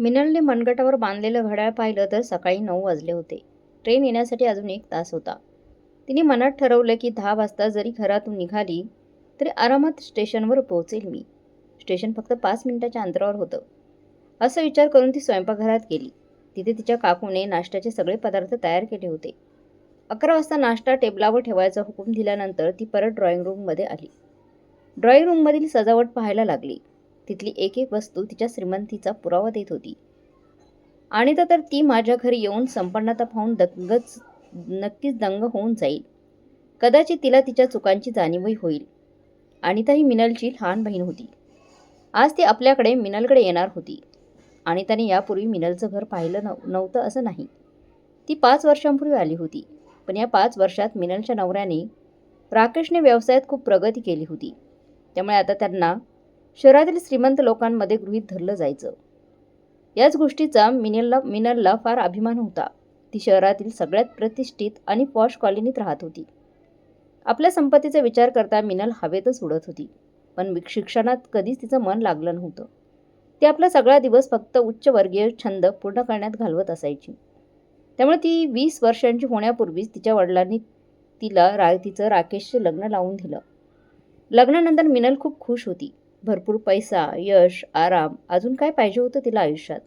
मिनलने मनगटावर बांधलेलं घड्याळ पाहिलं तर सकाळी नऊ वाजले होते. ट्रेन येण्यासाठी अजून एक तास होता. तिने मनात ठरवलं की दहा वाजता जरी घरातून निघाली तरी आरामात स्टेशनवर पोहोचेल मी. स्टेशन फक्त पाच मिनिटाच्या अंतरावर होतं. असं विचार करून ती स्वयंपाकघरात गेली. तिथे तिच्या काकूने नाश्त्याचे सगळे पदार्थ तयार केले होते. अकरा वाजता नाश्ता टेबलावर ठेवायचा हुकूम दिल्यानंतर ती परत ड्रॉइंग रूममध्ये आली. ड्रॉइंग रूममधील सजावट पाहायला लागली. तिथली एक एक वस्तू तिच्या श्रीमंतीचा पुरावा देत होती. आणि तर ती माझ्या घरी येऊन संपन्नता पाहून दंगच नक्कीच दंग होऊन जाईल. कदाचित तिला तिच्या चुकांची जाणीवही होईल. अनिता ही मिनलची लहान बहीण होती. आज ती आपल्याकडे मिनलकडे येणार होती. आणि त्याने यापूर्वी मिनलचं घर पाहिलं नव नव्हतं असं नाही. ती पाच वर्षांपूर्वी आली होती. पण या पाच वर्षात मिनलच्या नवऱ्याने राकेशने व्यवसायात खूप प्रगती केली होती. त्यामुळे आता त्यांना शहरातील श्रीमंत लोकांमध्ये गृहीत धरलं जायचं. याच गोष्टीचा मिनलला मिनलला फार अभिमान होता. ती शहरातील सगळ्यात प्रतिष्ठित आणि पॉश कॉलनीत राहत होती. आपल्या संपत्तीचा विचार करता मिनल हवेतच उडत होती. पण शिक्षणात कधीच तिचं मन लागलं नव्हतं. ती आपला सगळा दिवस फक्त उच्चवर्गीय छंद पूर्ण करण्यात घालवत असायची. त्यामुळे ती वीस वर्षांची होण्यापूर्वीच तिच्या वडिलांनी तिला रा तिचं राकेशचे लग्न लावून दिलं. लग्नानंतर मिनल खूप खुश होती. भरपूर पैसा यश आराम अजून काय पाहिजे होतं तिला आयुष्यात?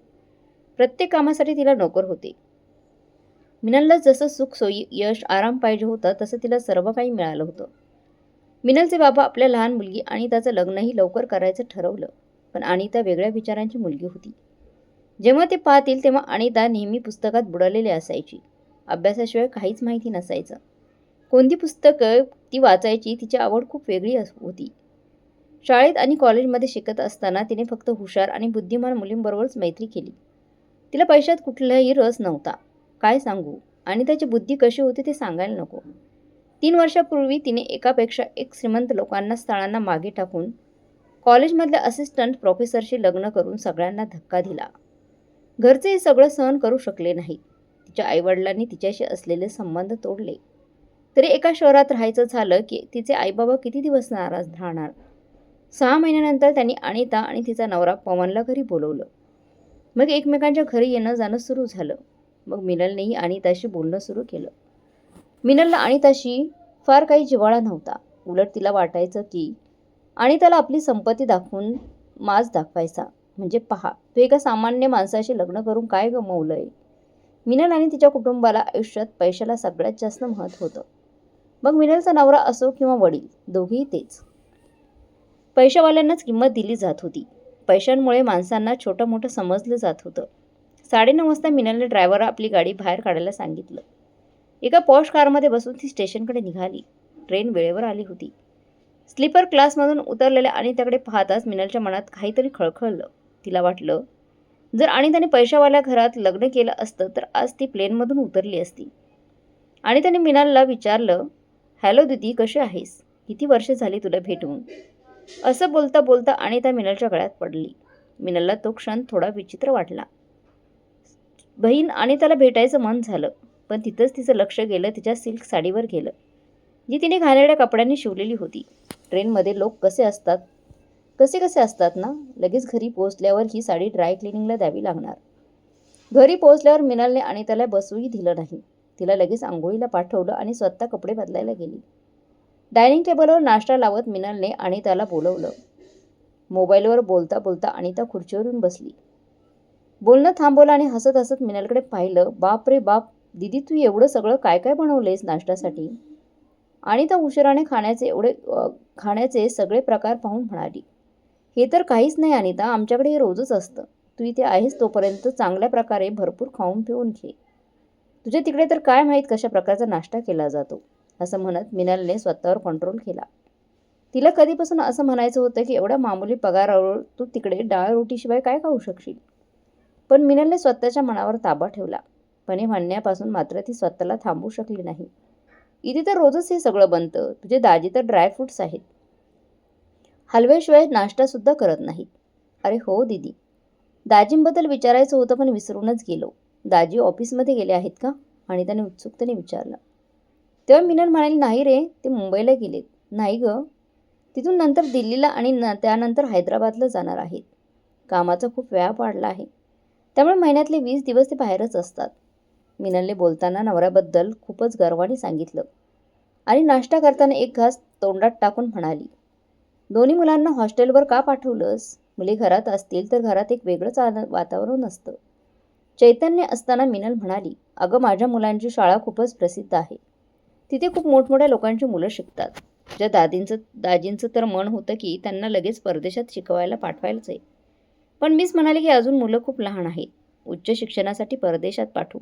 प्रत्येक कामासाठी तिला नोकर होते. मिनलला जसं सुख सोयी यश आराम पाहिजे होता तसं तिला सर्व काही मिळालं होतं. मिनलचे बाबा आपल्या लहान मुलगी अनिताचं लग्नही लवकर करायचं ठरवलं पण अनिता वेगळ्या विचारांची मुलगी होती. जेव्हा ते पाहतील तेव्हा अनिता नेहमी पुस्तकात बुडालेली असायची. अभ्यासाशिवाय काहीच माहिती नसायचं. कोणती पुस्तकं ती वाचायची तिची आवड खूप वेगळी अस होती. शाळेत आणि कॉलेजमध्ये शिकत असताना तिने फक्त हुशार आणि बुद्धिमान मुलींबरोबरच मैत्री केली. तिला पैशात कुठलाही रस नव्हता. काय सांगू? आणि त्याची बुद्धी कशी होती ते सांगायला नको. तीन वर्षापूर्वी तिने एकापेक्षा एक श्रीमंत लोकांना स्थळांना मागे टाकून कॉलेजमधल्या असिस्टंट प्रोफेसरशी लग्न करून सगळ्यांना धक्का दिला. घरचे हे सगळं सहन करू शकले नाहीत. तिच्या आईवडिलांनी तिच्याशी असलेले संबंध तोडले. तरी एका शहरात राहायचं झालं की तिचे आईबाबा किती दिवस नाराज राहणार? सहा महिन्यानंतर त्यांनी अनिता आणि तिचा नवरा पवनला घरी बोलवलं. मग एकमेकांच्या घरी येणं जाणं सुरू झालं. मग मिनलनेही अनिताशी बोलणं सुरू केलं. मिनलला अनिताशी फार काही जिव्हाळा नव्हता. उलट तिला वाटायचं की अनिताला आपली संपत्ती दाखवून माज दाखवायचा. म्हणजे पहा तू एका सामान्य माणसाशी लग्न करून काय गमवलं आहे मिनल आणि तिच्या कुटुंबाला आयुष्यात पैशाला सगळ्यात जास्त महत्त्व होतं. मग मिनलचा नवरा असो किंवा वडील दोघेही तेच. पैशावाल्यांनाच किंमत दिली जात होती. पैशांमुळे माणसांना छोटं मोठं समजलं जात होतं. साडेनऊ वाजता मिनलने ड्रायव्हरला आपली गाडी बाहेर काढायला सांगितलं. एका पॉश कारमध्ये बसून ती स्टेशनकडे निघाली. ट्रेन वेळेवर आली होती. स्लीपर क्लासमधून उतरलेल्या अनिताकडे पाहताच मिनलच्या मनात काहीतरी खळखळलं. तिला वाटलं जर अनिताने पैशावाल्या घरात लग्न केलं असतं तर आज ती प्लेनमधून उतरली असती. आणि त्याने मिनालला विचारलं हॅलो दिदी कशी आहेस? किती वर्ष झाली तुला भेटून? असं बोलता बोलता अनिता मिनलच्या गळ्यात पडली. मिनलला तो क्षण थोडा विचित्र वाटला. बहीण अनिताला भेटायचं मन झालं पण तिथंच तिचं लक्ष गेलं तिच्या सिल्क साडीवर गेलं जी तिने घालेल्या कपड्यांनी शिवलेली होती. ट्रेनमध्ये लोक कसे असतात? कसे कसे असतात ना? लगेच घरी पोहोचल्यावर ही साडी ड्राय क्लिनिंगला द्यावी लागणार. घरी पोहोचल्यावर मिनलने अनिताला बसूही दिलं नाही. तिला लगेच आंघोळीला पाठवलं आणि स्वतः कपडे बदलायला गेली. डायनिंग टेबलवर नाश्ता लावत मिनलने अनिताला बोलवलं. मोबाईलवर बोलता बोलता अनिता खुर्चीवरून बसली. बोलणं थांबवलं आणि हसत हसत मिनलकडे पाहिलं बाप रे बाप दिदी तू एवढं सगळं काय काय बनवलंयस नाश्त्यासाठी? अनिता उशिराने खाण्याचे एवढे खाण्याचे सगळे प्रकार पाहून म्हणाली हे तर काहीच नाही अनिता आमच्याकडे हे रोजच असतं. तू इथे आहेस तोपर्यंत चांगल्या प्रकारे भरपूर खाऊन पिऊन घे. तुझ्या तिकडे तर काय माहीत कशा प्रकारचा नाश्ता केला जातो? असं म्हणत मिनलने स्वतःवर कंट्रोल केला. तिला कधीपासून असं म्हणायचं होतं की एवढ्या मामूली पगारावर तू तिकडे डाळ रोटीशिवाय काय खाऊ शकशील? पण मिनलने स्वतःच्या मनावर ताबा ठेवला. पण हे म्हणण्यापासून मात्र ती स्वतःला थांबवू शकली नाही. इथे तर रोजच हे सगळं बनतं. तुझे दाजी तर ड्रायफ्रुट्स आहेत. हलव्याशिवाय नाश्तासुद्धा करत नाहीत. अरे हो दीदी. दाजींबद्दल विचारायचं होतं पण विसरूनच गेलो. दाजी ऑफिसमध्ये गेले आहेत का? आणि त्याने उत्सुकतेने विचारलं. तेव्हा मिनल म्हणाली नाही रे ते मुंबईला गेलेत. नाही ग. तिथून नंतर दिल्लीला आणि न त्यानंतर हैदराबादला जाणार आहेत. कामाचा खूप व्याप वाढला आहे. त्यामुळे महिन्यातले वीस दिवस ते बाहेरच असतात. मिनलने बोलताना नवऱ्याबद्दल खूपच गर्वाने सांगितलं. आणि नाश्ता करताना एक घास तोंडात टाकून म्हणाली दोन्ही मुलांना हॉस्टेलवर का पाठवलंस? मुले घरात असतील तर घरात एक वेगळंच आन- वातावरण असतं. चैतन्य असताना मिनल म्हणाली अगं माझ्या मुलांची शाळा खूपच प्रसिद्ध आहे. तिथे खूप मोठमोठ्या लोकांची मुलं शिकतात. ज्या दादींचं दाजींचं तर मन होतं की त्यांना लगेच परदेशात शिकवायला पाठवायलाच आहे पण मीच म्हणाले की अजून मुलं खूप लहान आहेत. उच्च शिक्षणासाठी परदेशात पाठवू.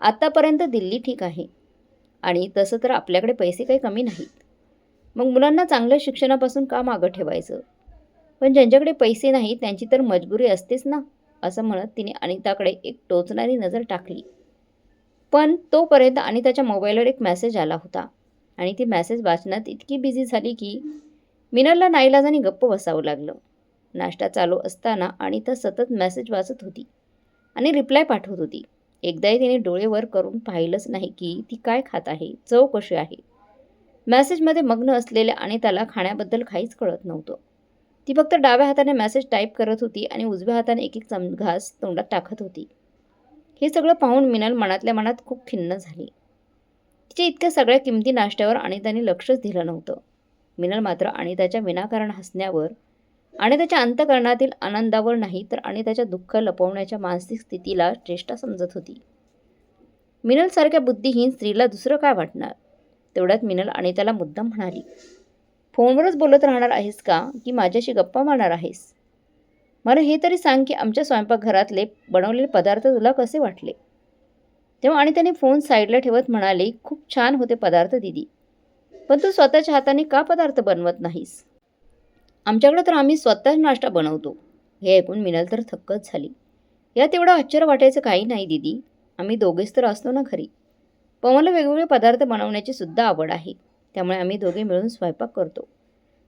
आत्तापर्यंत दिल्ली ठीक आहे. आणि तसं तर आपल्याकडे पैसे काही कमी नाहीत. मग मुलांना चांगल्या शिक्षणापासून का मागं ठेवायचं? पण ज्यांच्याकडे पैसे नाहीत त्यांची तर मजबुरी असतेच ना असं म्हणत तिने अनिताकडे एक टोचणारी नजर टाकली. पण तोपर्यंत आणि त्याच्या मोबाईलवर एक मेसेज आला होता. आणि ती मेसेज वाचण्यात इतकी बिझी झाली की मिनलला नाईलाजाने गप्प बसावं लागलं. नाश्ता चालू असताना आणि तर सतत मेसेज वाचत होती आणि रिप्लाय पाठवत होती. एकदाही तिने डोळेवर करून पाहिलंच नाही की ती काय खात आहे चव कशी आहे. मेसेजमध्ये मग्न असलेल्या आणि त्याला खाण्याबद्दल काहीच कळत नव्हतं. ती फक्त डाव्या हाताने मेसेज टाईप करत होती आणि उजव्या हाताने एक एक चम घास तोंडात टाकत होती. हे सगळं पाहून मिनल मनातल्या मनात खूप खिन्न झाली. तिच्या इतक्या सगळ्या किमती नाश्त्यावर अनिताने लक्षच दिलं नव्हतं. मिनल मात्र अनिताच्या विनाकारण हसण्यावर आणि त्याच्या अंतकरणातील आनंदावर नाही तर आणि त्याच्या दुःख लपवण्याच्या मानसिक स्थितीला चेष्टा समजत होती. मिनलसारख्या बुद्धिहीन स्त्रीला दुसरं काय वाटणार? तेवढ्यात मिनल अनिताला मुद्दाम म्हणाली फोनवरच बोलत राहणार आहेस का? की माझ्याशी गप्पा मारणार आहेस? मला हे तरी सांग की आमच्या स्वयंपाकघरातले बनवलेले पदार्थ तुला कसे वाटले? तेव्हा आणि त्याने फोन साईडला ठेवत म्हणाले खूप छान होते पदार्थ दिदी. पण तू स्वतःच्या हाताने का पदार्थ बनवत नाहीस? आमच्याकडे तर आम्ही स्वतःच नाश्ता बनवतो. हे ऐकून मिनल तर थक्कच झाली. यात एवढं आश्चर्य वाटायचं काही नाही दिदी. आम्ही दोघेच तर असतो ना घरी. पवनला वेगवेगळे पदार्थ बनवण्याची सुद्धा आवड आहे. त्यामुळे आम्ही दोघे मिळून स्वयंपाक करतो.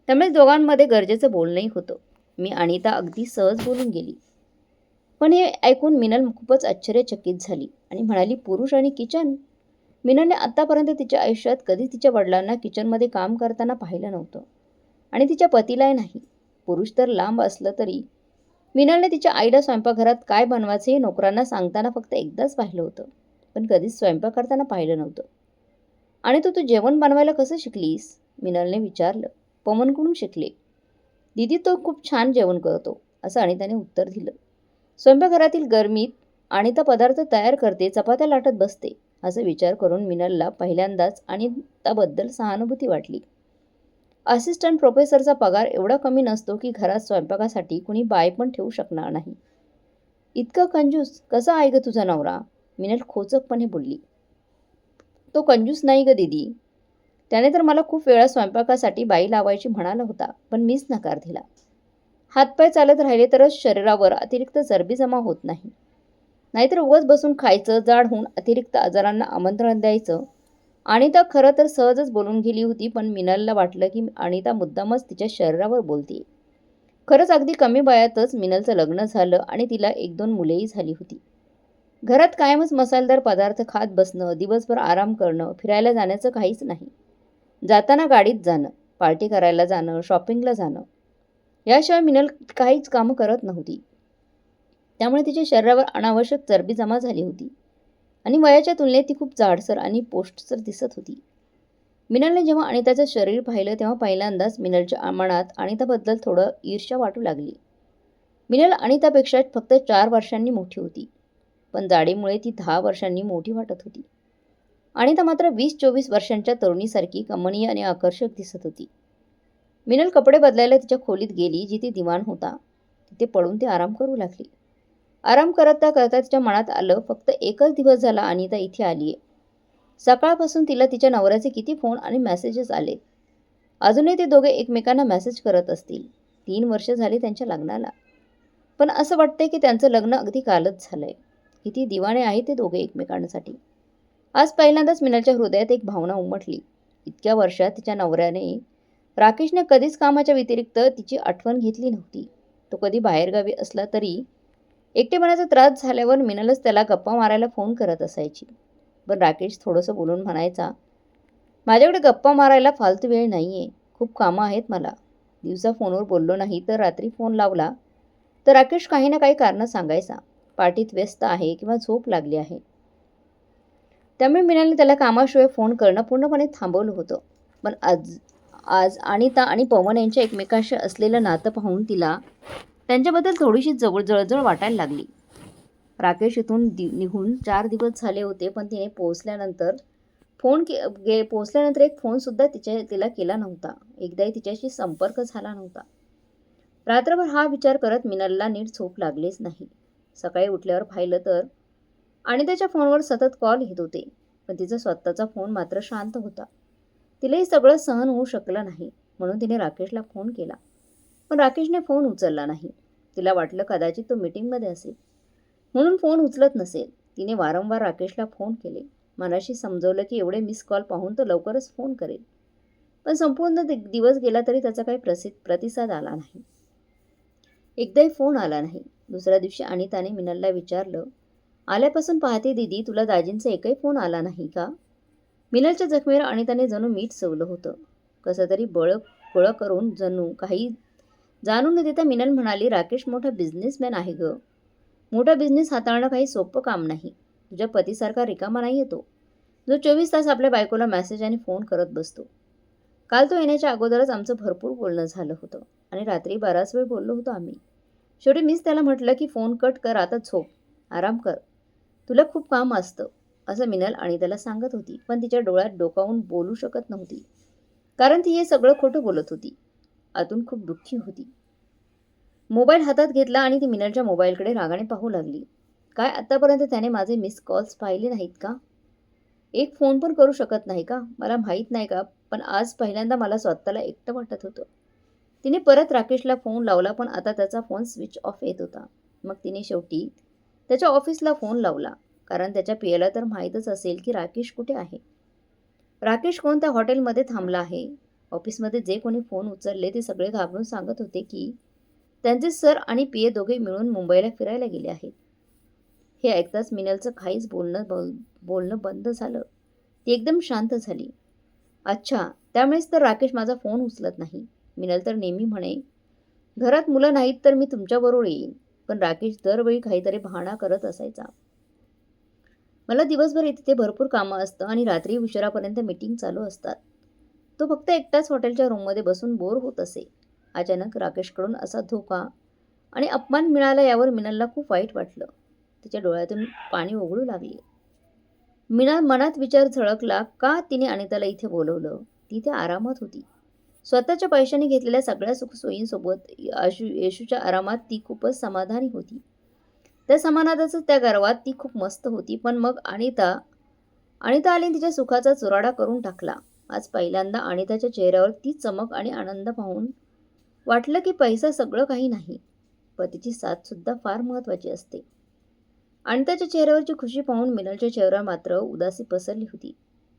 त्यामुळे दोघांमध्ये गरजेचं बोलणंही होतं. मी अनिता अगदी सहज बोलून गेली. पण हे ऐकून मिनल खूपच आश्चर्यचकित झाली आणि म्हणाली पुरुष आणि किचन? मिनलने आत्तापर्यंत तिच्या आयुष्यात कधी तिच्या वडिलांना किचनमध्ये काम करताना पाहिलं नव्हतं आणि तिच्या पतीलाही नाही. पुरुष तर लांब असलं तरी मिनलने तिच्या आईला स्वयंपाकघरात काय बनवायचं हे नोकरांना सांगताना फक्त एकदाच पाहिलं होतं पण कधीच स्वयंपाक करताना पाहिलं नव्हतं. आणि तू तू जेवण बनवायला कसं शिकलीस? मिनलने विचारलं. पवनकडून शिकले? दीदी तो खूप छान जेवण करतो असं अनिताने उत्तर दिलं. स्वयंपाकघरातील गरमीत अनिता पदार्थ तयार करते चपात्या लाटत बसते असं विचार करून मिनलला पहिल्यांदाच अनिताबद्दल सहानुभूती वाटली. असिस्टंट प्रोफेसरचा पगार एवढा कमी नसतो की घरात स्वयंपाकासाठी कुणी बाय पण ठेवू शकणार नाही. इतकं कंजूस कसा आहे ग तुझा नवरा? मिनल खोचकपणे बोलली. तो कंजूस नाही ग दीदी त्याने तर मला खूप वेळा स्वयंपाकासाठी बाई लावायची म्हणाला होता पण मीच नकार दिला. हातपाय चालत राहिले तरच शरीरावर अतिरिक्त चरबी जमा होत नाही. नाहीतर उगाच बसून खायचं जाड होऊन अतिरिक्त आजारांना आमंत्रण द्यायचं. अनिता खरं तर सहजच बोलून गेली होती पण मिनलला वाटलं की अनिता मुद्दामच तिच्या शरीरावर बोलते खरंच अगदी कमी वयातच मिनलचं लग्न झालं आणि तिला एक दोन मुलेही झाली होती. घरात कायमच मसालेदार पदार्थ खात बसणं दिवसभर आराम करणं फिरायला जाण्याचं काहीच नाही. जाताना गाडीत जाणं पार्टी करायला जाणं शॉपिंगला जाणं. याशिवाय मिनल काहीच कामं करत नव्हती. त्यामुळे तिच्या शरीरावर अनावश्यक चरबी जमा झाली होती. आणि वयाच्या तुलनेत ती खूप जाडसर आणि पोस्टसर दिसत होती. मिनलने जेव्हा अनिताचं शरीर पाहिलं तेव्हा पहिल्यांदाच मिनलच्या मनात अनिताबद्दल थोडं ईर्ष्या वाटू लागली. मिनल अनितापेक्षा फक्त चार वर्षांनी मोठी होती. पण जाडीमुळे ती दहा वर्षांनी मोठी वाटत होती. अनिता मात्र वीस चोवीस वर्षांच्या तरुणीसारखी कमनीय आणि आकर्षक दिसत होती. मिनल कपडे बदलायला तिच्या खोलीत गेली जिथे दिवाण होता. तिथे पडून ती आराम करू लागली. आराम करता करता तिच्या मनात आलं फक्त एकच दिवस झाला अनिता इथे आली आहे. सकाळपासून तिला तिच्या नवऱ्याचे किती फोन आणि मेसेजेस आले अजूनही ते दोघे एकमेकांना मेसेज करत असतील. तीन वर्ष झाली त्यांच्या लग्नाला. पण असं वाटतंय की त्यांचं लग्न अगदी कालच झालं आहे किती दिवाणे आहेत ते दोघे एकमेकांसाठी. आज पहिल्यांदाच मिनलच्या हृदयात एक भावना उमटली. इतक्या वर्षात तिच्या नवऱ्याने राकेशने कधीच कामाच्या व्यतिरिक्त तिची आठवण घेतली नव्हती. तो कधी बाहेरगावी असला तरी एकटेपणाचा त्रास झाल्यावर मिनलच त्याला गप्पा मारायला फोन करत असायची. पण राकेश थोडंसं बोलून म्हणायचा माझ्याकडे गप्पा मारायला फालतू वेळ नाही आहे खूप कामं आहेत मला. दिवसा फोनवर बोललो नाही तर रात्री फोन लावला तर राकेश काही ना काही कारणं सांगायचा. पाठीत व्यस्त आहे किंवा झोप लागली आहे. त्यामुळे मीनाने त्याला कामाशिवाय फोन करणं पूर्णपणे थांबवलं होतं. पण आज आज अनिता आणि पवन यांच्या एकमेकांशी असलेलं नातं पाहून तिला त्यांच्याबद्दल थोडीशी जवळ जळजळ वाटायला लागली. राकेश इथून दि निघून चार दिवस झाले होते पण तिने पोहोचल्यानंतर फोन के गे पोहोचल्यानंतर एक फोनसुद्धा तिच्या तिला केला नव्हता. एकदाही तिच्याशी संपर्क झाला नव्हता. रात्रभर हा विचार करत मिनलला नीट झोप लागलीच नाही. सकाळी उठल्यावर पाहिलं तर आणि त्याच्या फोनवर सतत कॉल येत होते. पण तिचा स्वतःचा फोन मात्र शांत होता. तिलाही सगळं सहन होऊ शकलं नाही म्हणून तिने राकेशला फोन केला. पण राकेशने फोन उचलला नाही. तिला वाटलं कदाचित तो मीटिंगमध्ये असेल. म्हणून फोन उचलत नसेल. तिने वारंवार राकेशला फोन केले. मनाशी समजवलं की एवढे मिस कॉल पाहून तो लवकरच फोन करेल. पण संपूर्ण दि- दिवस गेला तरी त्याचा काही प्रसिद्ध प्रतिसाद आला नाही. एकदाही फोन आला नाही. दुसऱ्या दिवशी अनिताने मिनलला विचारलं आल्यापासून पाहते दीदी तुला दाजींचा एकही फोन आला नाही का? मिनलच्या जखमेवर अनिताने जणू मीठ सवलं होतं. कसं तरी बळ गोळं करून जणू काही जाणून न देता मिनल म्हणाली राकेश मोठा बिझनेसमॅन आहे ग. मोठा बिझनेस हाताळणं काही सोपं काम नाही. तुझ्या पतीसारखा रिकामा नाही येतो. जो चोवीस तास आपल्या बायकोला मेसेज आणि फोन करत बसतो. काल तो येण्याच्या अगोदरच आमचं भरपूर बोलणं झालं होतं आणि रात्री बाराच वेळ बोललो होतो आम्ही. शेवटी मीच त्याला म्हटलं की फोन कट कर आता झोप. आराम कर. तुला खूप काम असतं असं मिनल आणि त्याला सांगत होती पण तिच्या डोळ्यात डोकावून बोलू शकत नव्हती. कारण ती हे सगळं खोटं बोलत होती. आतून खूप दुःखी होती. मोबाईल हातात घेतला आणि ती मिनलच्या मोबाईलकडे रागाने पाहू लागली. काय आत्तापर्यंत त्याने माझे मिस कॉल्स पाहिले नाहीत का? एक फोन पण करू शकत नाही का? मला माहीत नाही का? पण आज पहिल्यांदा मला स्वतःला एकटं वाटत होतं. तिने परत राकेशला फोन लावला पण आता त्याचा फोन स्विच ऑफ येत होता. मग तिने शेवटी त्याच्या ऑफिसला फोन लावला कारण त्याच्या पियाला तर माहीतच असेल की राकेश कुठे आहे. राकेश कोणत्या हॉटेलमध्ये थांबला आहे? ऑफिसमध्ये जे कोणी फोन उचलले ते सगळे घाबरून सांगत होते की त्यांचे सर आणि पिये दोघे मिळून मुंबईला फिरायला गेले आहेत. हे ऐकताच मिनलचं काहीच बोलणं बोल बोलणं बंद झालं. ती एकदम शांत झाली. अच्छा त्यामुळेच तर राकेश माझा फोन उचलत नाही. मिनल तर नेहमी म्हणे घरात मुलं नाहीत तर मी तुमच्याबरोबर येईन. पण राकेश दरवेळी काहीतरी बहाणा करत असायचा. मला दिवसभर तिथे भरपूर कामं असतं आणि रात्री उशिरापर्यंत मीटिंग चालू असतात. तो फक्त एकटाच हॉटेलच्या रूममध्ये बसून बोर होत असे. अचानक राकेशकडून असा धोका आणि अपमान मिळाला यावर मिनलला खूप वाईट वाटलं. तिच्या डोळ्यातून पाणी ओघळू लागले. मिनल मनात विचार झळकला का तिने अनिताला इथे बोलवलं? ती इथे आरामात होती. स्वतःच्या पैशाने घेतलेल्या सगळ्या सुखसोयींसोबत आशू येशूच्या आरामात ती खूपच समाधानी होती. त्या समाधानाचं त्या गर्वात ती खूप मस्त होती. पण मग अनिता अनिता आली तिच्या सुखाचा चुराडा करून टाकला. आज पहिल्यांदा अनिताच्या चेहऱ्यावर ती चमक आणि आनंद पाहून वाटलं की पैसा सगळं काही नाही पतीची साथसुद्धा फार महत्त्वाची असते. अनिताच्या चेहऱ्यावरची खुशी पाहून मिनलच्या चेहऱ्यावर मात्र उदासी पसरली होती.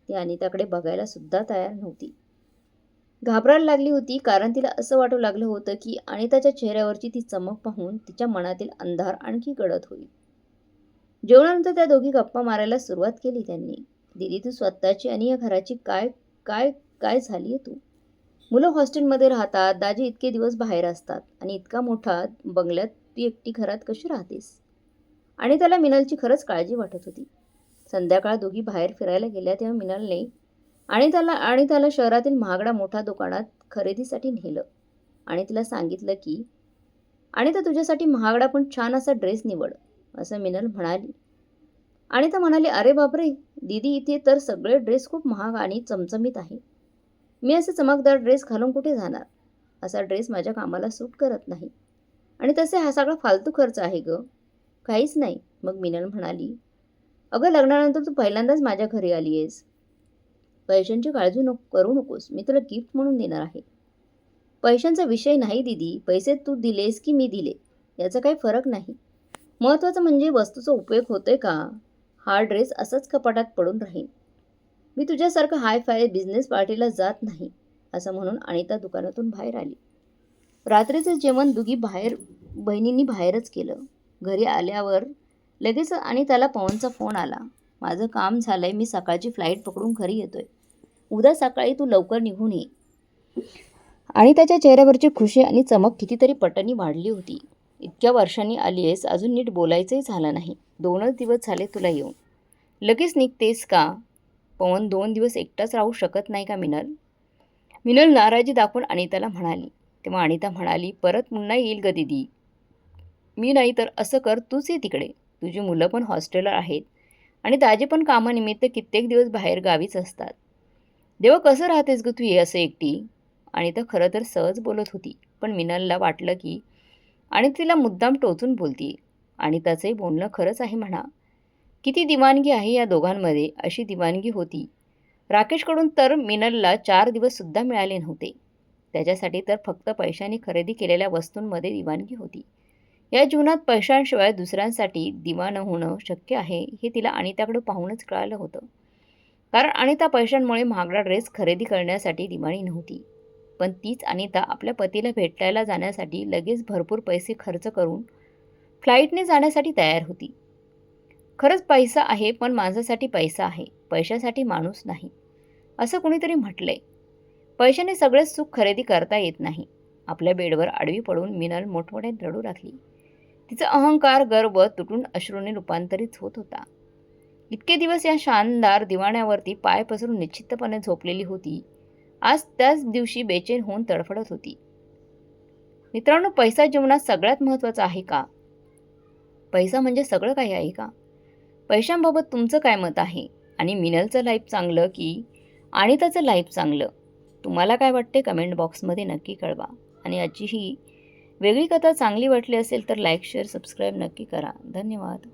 ती अनिताकडे बघायला सुद्धा तयार नव्हती. घाबरायला लागली होती कारण तिला असं वाटू लागलं होतं की अनिताच्या चेहऱ्यावरची ती चमक पाहून तिच्या मनातील अंधार आणखी गडद होईल. जेवणानंतर त्या दोघी गप्पा मारायला सुरुवात केली त्यांनी. दिदी तू स्वतःची आणि या घराची काय काय काय झाली आहे तू? मुलं हॉस्टेलमध्ये राहतात दाजी इतके दिवस बाहेर असतात आणि इतका मोठा बंगल्यात तू एकटी घरात कशी राहतेस? आणि त्याला मिनलची खरंच काळजी वाटत होती. संध्याकाळ दोघी बाहेर फिरायला गेल्या तेव्हा मिनलने आणि त्याला आणि त्याला शहरातील महागडा मोठा दुकानात खरेदीसाठी नेलं. आणि तिला सांगितलं की आणि तर तुझ्यासाठी महागडा पण छान असा ड्रेस निवड असं मिनल म्हणाली. आणि तर म्हणाली अरे बापरे दीदी इथे तर सगळे ड्रेस खूप महाग आणि चमचमीत आहे. मी असे चमकदार ड्रेस घालून कुठे जाणार? असा ड्रेस माझ्या कामाला सूट करत नाही. आणि तसे हा सगळा फालतू खर्च आहे ग. काहीच नाही मग मिनल म्हणाली. अगं लग्नानंतर तू पहिल्यांदाच माझ्या घरी आली आहेस. पैशांची काळजी नको करू नकोस. मी तुला गिफ्ट म्हणून देणार आहे. पैशांचा विषय नाही दिदी. पैसे तू दिलेस की मी दिले? याचा काही फरक नाही. महत्त्वाचं म्हणजे वस्तूचा उपयोग होतोय का? हा ड्रेस असाच कपाटात पडून राहील मी तुझ्यासारखं हाय फाय बिझनेस पार्टीला जात नाही असं म्हणून अनिता दुकानातून बाहेर आली. रात्रीचं जेवण दुगी बाहेर बहिणींनी बाहेरच केलं. घरी आल्यावर लगेच आणि त्याला पवनचा फोन आला. माझं काम झालं आहे मी सकाळची फ्लाईट पकडून घरी येतो आहे उद्या सकाळी तू लवकर निघून ये. आणि त्याच्या चेहऱ्यावरची खुशी आणि चमक कितीतरी पटनी वाढली होती. इतक्या वर्षांनी आली आहेस अजून नीट बोलायचंही झालं नाही. दोनच दिवस झाले तुला येऊन. लगेच निघतेस का? पवन दोन दिवस एकटाच राहू शकत नाही का मिनल? मिनल नाराजी दाखवून अनिताला म्हणाली. तेव्हा अनिता म्हणाली परत पुन्हा येईल ग दिदी. मी नाही तर असं कर तूच ये तिकडे. तुझी मुलं पण हॉस्टेलवर आहेत. आणि दाजे पण कामानिमित्त कित्येक दिवस बाहेर गावीच असतात. देवा कसं राहतेस ग तू ये असं एकटी? आणि तर खरं तर सहज बोलत होती पण मिनलला वाटलं की आणि तिला मुद्दाम टोचून बोलती आणि त्याचंही बोलणं खरंच आहे म्हणा. किती दिवाणगी आहे या दोघांमध्ये अशी दिवाणगी होती. राकेशकडून तर मिनलला चार दिवससुद्धा मिळाले नव्हते. त्याच्यासाठी तर फक्त पैशांनी खरेदी केलेल्या वस्तूंमध्ये दिवाणगी होती. या जीवनात पैशांशिवाय दुसऱ्यांसाठी दिवाणं होणं शक्य आहे हे तिला अनिताकडे पाहूनच कळालं होतं. कारण अनिता पैशांमुळे महागडा ड्रेस खरेदी करण्यासाठी दिवाणी नव्हती. पण तीच अनिता आपल्या पतीला भेटायला जाण्यासाठी लगेच भरपूर पैसे खर्च करून फ्लाईटने जाण्यासाठी तयार होती. खरंच पैसा आहे पण माणसासाठी पैसा आहे पैशासाठी माणूस नाही असं कुणीतरी म्हटलंय. पैशाने सगळेच सुख खरेदी करता येत नाही. आपल्या बेडवर आडवी पडून मिनल मोठमोठ्यात रडू लागली. तिचा अहंकार गर्व तुटून अश्रूने रूपांतरित होत होता. इतके दिवस या शानदार दिवाण्यावरती पाय पसरून निश्चितपणे झोपलेली होती. आज त्याच दिवशी बेचैन होऊन तडफडत होती. मित्रांनो पैसा जीवनात सगळ्यात महत्त्वाचा आहे का? पैसा म्हणजे सगळं काही आहे का? पैशांबाबत तुमचं काय मत आहे? आणि मिनलचं लाईफ चांगलं की अनिताचं लाईफ चांगलं? तुम्हाला काय वाटते? कमेंट बॉक्समध्ये नक्की कळवा. आणि आजची ही वेगळी कथा चांगली वाटली असेल तर लाईक शेअर सबस्क्राईब नक्की करा. धन्यवाद.